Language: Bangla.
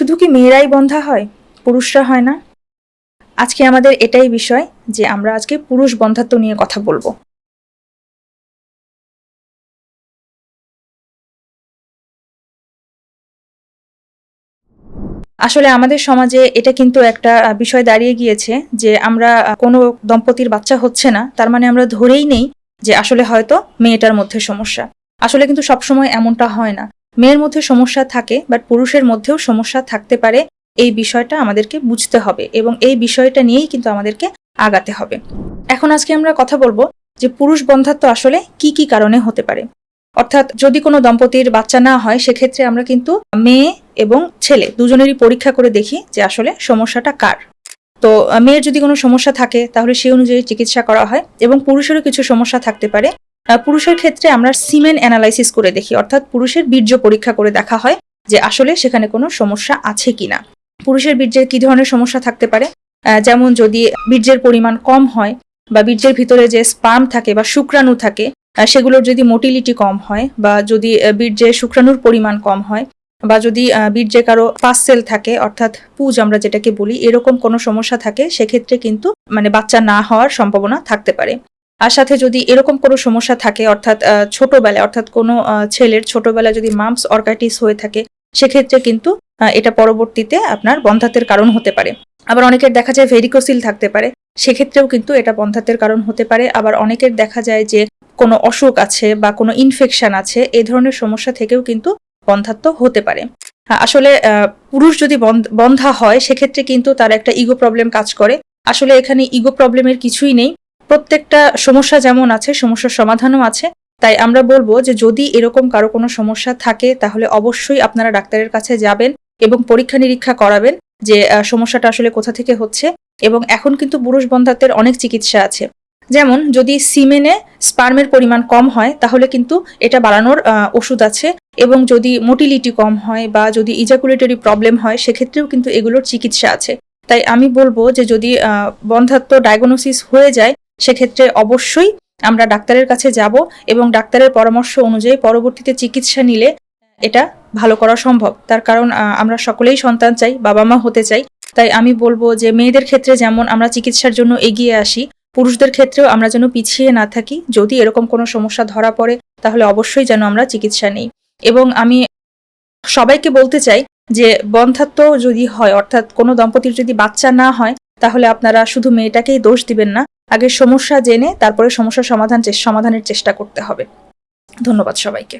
শুধু কি মেয়েরাই বন্ধা হয়? পুরুষরা হয় না? আজকে আমাদের এটাই বিষয় যে আমরা আজকে পুরুষ বন্ধাত্ব নিয়ে কথা বলব। আসলে আমাদের সমাজে এটা কিন্তু একটা বিষয় দাঁড়িয়ে গিয়েছে যে আমরা কোনো দম্পতির বাচ্চা হচ্ছে না, তার মানে আমরা ধরেই নেই যে আসলে হয়তো মেয়েটার মধ্যে সমস্যা। আসলে কিন্তু সবসময় এমনটা হয় না। মেয়ের মধ্যে সমস্যা থাকে বাট পুরুষের মধ্যেও সমস্যা থাকতে পারে, এই বিষয়টা আমাদেরকে বুঝতে হবে এবং এই বিষয়টা নিয়েই কিন্তু আমাদেরকে আগাতে হবে। এখন আজকে আমরা কথা বলব যে পুরুষ বন্ধাত্ব আসলে কি কি কারণে হতে পারে। অর্থাৎ যদি কোনো দম্পতির বাচ্চা না হয়, সেক্ষেত্রে আমরা কিন্তু মেয়ে এবং ছেলে দুজনেরই পরীক্ষা করে দেখি যে আসলে সমস্যাটা কার। তো, মেয়ের যদি কোনো সমস্যা থাকে, তাহলে সেই অনুযায়ী চিকিৎসা করা হয় এবং পুরুষেরও কিছু সমস্যা থাকতে পারে পুরুষের ক্ষেত্রে আমরা সিমেন অ্যানালাইসিস করে দেখি, অর্থাৎ পুরুষের বীর্য পরীক্ষা করে দেখা হয় যে আসলে সেখানে কোনো সমস্যা আছে কিনা। পুরুষের বীর্যের কি ধরনের সমস্যা থাকতে পারে? যেমন যদি বীর্যের পরিমাণ কম হয় বা বীর্যের ভিতরে যে স্পার্ম থাকে বা শুক্রাণু থাকে সেগুলোর যদি মোটিলিটি কম হয় বা যদি বীর্যে শুক্রাণুর পরিমাণ কম হয় বা যদি বীর্যে কারও সেল থাকে, অর্থাৎ পুজ আমরা যেটাকে বলি, এরকম কোনো সমস্যা থাকে, সেক্ষেত্রে কিন্তু মানে বাচ্চা না হওয়ার সম্ভাবনা থাকতে পারে। আর সাথে যদি এরকম কোনো সমস্যা থাকে, অর্থাৎ ছোটবেলায়, অর্থাৎ কোনো ছেলের ছোটবেলায় যদি মাম্পস অর্কাইটিস হয়ে থাকে, সেক্ষেত্রে কিন্তু এটা পরবর্তীতে আপনার বন্ধাত্বের কারণ হতে পারে। আবার অনেকের দেখা যায় ভেরিকোসিল থাকতে পারে, সেক্ষেত্রেও কিন্তু এটা বন্ধাত্বের কারণ হতে পারে। আবার অনেকের দেখা যায় যে কোনো অসুখ আছে বা কোনো ইনফেকশন আছে, এ ধরনের সমস্যা থেকেও কিন্তু বন্ধাত্ব হতে পারে। আসলে পুরুষ যদি বন্ধা হয়, সেক্ষেত্রে কিন্তু তার একটা ইগো প্রবলেম কাজ করে। আসলে এখানে ইগো প্রবলেমের কিছুই নেই। প্রত্যেকটা সমস্যা যেমন আছে সমস্যার সমাধানও আছে। তাই আমরা বলব যে যদি এরকম কারও কোনো সমস্যা থাকে তাহলে অবশ্যই আপনারা ডাক্তারের কাছে যাবেন এবং পরীক্ষা নিরীক্ষা করাবেন যে সমস্যাটা আসলে কোথা থেকে হচ্ছে এবং এখন কিন্তু পুরুষ বন্ধাত্বের অনেক চিকিৎসা আছে। যেমন যদি সিমেনে স্পার্মের পরিমাণ কম হয় তাহলে কিন্তু এটা বাড়ানোর ওষুধ আছে এবং যদি মোটিলিটি কম হয় বা যদি ইজাকুলেটরি প্রবলেম হয় সেক্ষেত্রেও কিন্তু এগুলোর চিকিৎসা আছে। তাই আমি বলব যে যদি আহ, বন্ধাত্ব ডায়াগনোসিস হয়ে যায় সেক্ষেত্রে অবশ্যই আমরা ডাক্তারের কাছে যাব এবং ডাক্তারের পরামর্শ অনুযায়ী পরবর্তীতে চিকিৎসা নিলে এটা ভালো করা সম্ভব। তার কারণ আমরা সকলেই সন্তান চাই, বাবা মা হতে চাই। তাই আমি বলব যে মেয়েদের ক্ষেত্রে যেমন আমরা চিকিৎসার জন্য এগিয়ে আসি, পুরুষদের ক্ষেত্রেও আমরা যেন পিছিয়ে না থাকি। যদি এরকম কোনো সমস্যা ধরা পড়ে, তাহলে অবশ্যই যেন আমরা চিকিৎসা নিই। এবং আমি সবাইকে বলতে চাই যে বন্ধাত্ব যদি হয়, অর্থাৎ কোনো দম্পতির যদি বাচ্চা না হয়, তাহলে আপনারা শুধু মেয়েটাকেই দোষ দিবেন না আগে সমস্যা জেনে তারপরে সমস্যার সমাধান সমাধানের চেষ্টা করতে হবে। ধন্যবাদ সবাইকে।